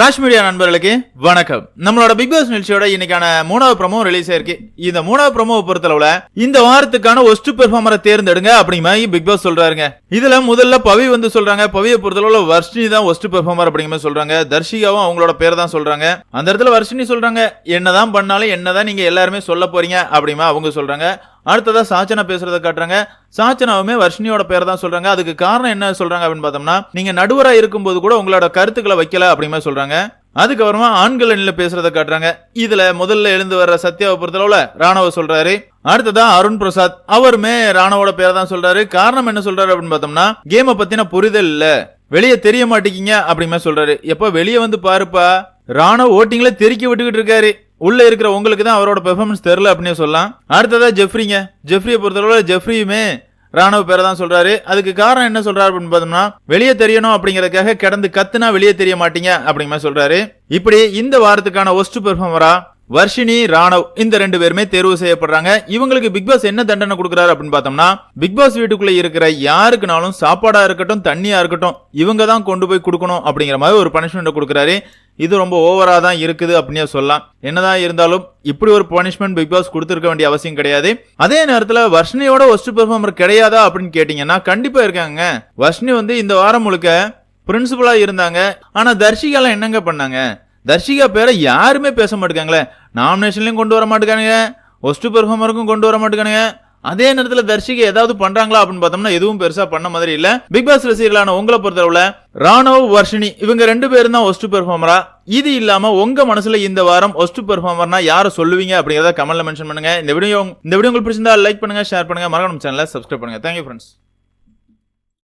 Rash media நண்பர்களுக்கு வணக்கம். நம்மளோட பிக் பாஸ் நிகழ்ச்சியோட இன்னைக்கான மூணாவது ப்ரமோ ரிலீஸ் ஆயிருக்கு இந்த மூணாவது ப்ரமோவை பொறுத்தளவுல இந்த வாரத்துக்கான ஒஸ்ட் பெர்ஃபார்மரை தேர்ந்தெடுங்க அப்படிங்கிற மாதிரி பிக் பாஸ் சொல்றாருங்க. இதுல முதல்ல பவி வந்து சொல்றாங்க. பவியை பொறுத்தளவுல வர்ஷினி தான் ஒஸ்ட் பெர்ஃபார்மர் அப்படிங்கிற மாதிரி சொல்றாங்க. தர்ஷிகாவும் அவங்களோட பேர் தான் சொல்றாங்க. அந்த இடத்துல வர்ஷினி சொல்றாங்க. என்னதான் பண்ணாலும் என்னதான் நீங்க எல்லாருமே சொல்ல போறீங்க அப்படிமா அவங்க சொல்றாங்க. அடுத்ததாக சாச்சனா பேசுறத காட்டுறாங்க. சாச்சனாவுமே வர்ஷினியோட பேர் தான் சொல்றாங்க. அதுக்கு காரணம் என்ன சொல்றாங்க அப்படின்னு பார்த்தோம்னா நீங்க நடுவராக இருக்கும்போது கூட உங்களோட கருத்துக்களை வைக்கல அப்படிமே சொல்றாங்க. அதுக்கப்புறமா ஆண்கள் அணில பேசுறத காட்டுறாங்க. இதுல முதல்ல எழுந்து வர்ற சத்யாவை பொறுத்தளவுல ராணுவ சொல்றாரு. அடுத்ததா அருண் பிரசாத். அவருமே ராணுவோட பேரை தான் சொல்றாரு. காரணம் என்ன சொல்றாரு அப்படின்னு பார்த்தோம்னா கேமை பத்தின புரிதல் இல்ல. வெளியே தெரிய மாட்டேங்கிங்க அப்படிமே சொல்றாரு. எப்ப வெளியே வந்து பாருப்பா. ராணுவ ஓட்டிங்ல தெருக்கி விட்டுக்கிட்டு இருக்காரு. உள்ள இருக்கிற உங்களுக்கு தான் அவரோட பெர்ஃபார்மன்ஸ் தெரில அப்படின்னு சொல்லலாம். அடுத்ததா ஜெஃப்ரிங்க. ஜெஃப்ரியை பொறுத்தளவுல ஜெஃப்ரியுமே ராணுவ பேரை தான் சொல்றாரு. அதுக்கு காரணம் என்ன சொல்றாரு அப்படின்னு பார்த்தோம்னா வெளியே தெரியணும் அப்படிங்கறதுக்காக கிடந்து கத்துனா வெளியே தெரிய மாட்டீங்க அப்படிங்கிற மாதிரி சொல்றாரு. இப்படி இந்த வாரத்துக்கான ஒஸ்ட் பெர்ஃபார்மரா வர்ஷினி ராணவ் இந்த ரெண்டு பேருமே தேர்வு செய்யப்படுறாங்க. இவங்களுக்கு பிக் பாஸ் என்ன தண்டனை கொடுக்குறாரு அப்படின்னு பார்த்தோம்னா பிக் பாஸ் வீட்டுக்குள்ள இருக்கிற யாருக்குனாலும் சாப்பாடா இருக்கட்டும் தண்ணியா இருக்கட்டும் இவங்க தான் கொண்டு போய் கொடுக்கணும் அப்படிங்கிற மாதிரி ஒரு பனிஷ்மெண்ட் கொடுக்குறாரு. இது ரொம்ப ஓவரா தான் இருக்குது அப்படின்னே சொல்லலாம். என்னதான் இருந்தாலும் இப்படி ஒரு பனிஷ்மெண்ட் பிக் பாஸ் கொடுத்துருக்க வேண்டிய அவசியம் கிடையாது. அதே நேரத்தில் வர்ஷினியோட ஒஸ்ட் பெர்ஃபார்மர் கிடையாதா அப்படின்னு கேட்டீங்கன்னா கண்டிப்பா இருக்காங்க. வர்ஷினி வந்து இந்த வாரம் முழுக்க பிரின்சிபலா இருந்தாங்க. ஆனா தர்ஷிகாலாம் என்னங்க பண்ணாங்க? தர்ஷிகா பேரை யாருமே பேச மாட்டேங்காங்களே. நாமினேஷன்லையும் கொண்டு வர மாட்டேங்கானுங்க. ஒஸ்ட் பெர்ஃபார்மருக்கும் கொண்டு வர மாட்டேங்கானுங்க. அதே நேரத்தில் தர்ஷிகா ஏதாவது பண்றாங்களா அப்படின்னு பார்த்தோம்னா எதுவும் பெருசா பண்ண மாதிரி இல்ல. பிக் பாஸ் ரசிகர்களான உங்களை பொறுத்தளவுல ராணவ் வர்ஷினி இவங்க ரெண்டு பேரும் தான் ஒஸ்ட் பெர்ஃபார்மரா இது இல்லாம உங்க மனசுல இந்த வாரம் ஒஸ்ட் பெர்ஃபார்மர்னா யாரை சொல்லுவீங்க அப்படிங்கறத கமெண்ட்ல மென்ஷன் பண்ணுங்க. இந்த வீடியோ இந்த வீடியோ உங்களுக்கு பிடிச்சிருந்தா லைக் பண்ணுங்க ஷேர் பண்ணுங்க. மறக்காம சேனலை சப்ஸ்கிரைப் பண்ணுங்க. Thank you friends